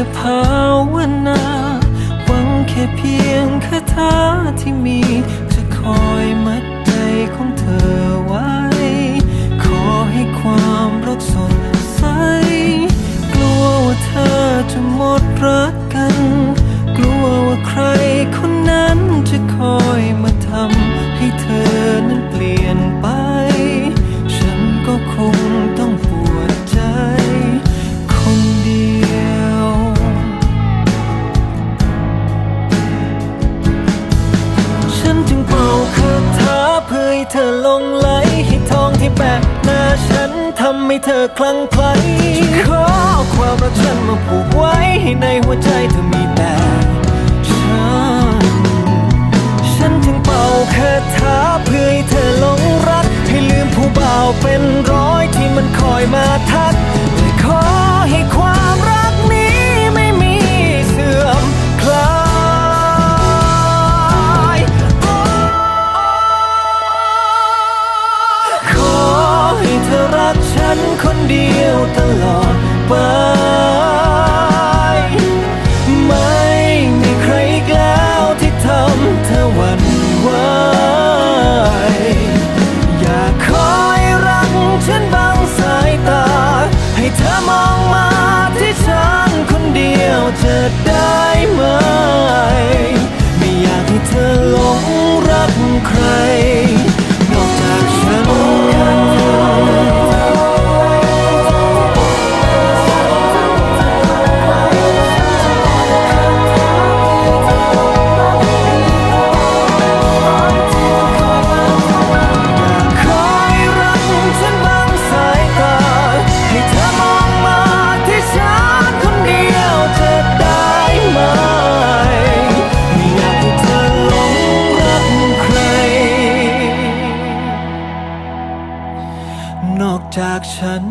แต่ภาวนา หวังแค่เพียงคาถาที่มี ยเพื่อให้เธอลงไหลให้ทองที่แปะหน้าฉันทำให้เธอคลั่งไคล้ขอเอความรักฉันมาผูกไว้ให้ในหัวใจเธอมีแต่ฉัน ฉันถึงเป่าคาถา เธอได้ไหม ไม่อยากให้เธอหลงรักใคร นอกจากฉัน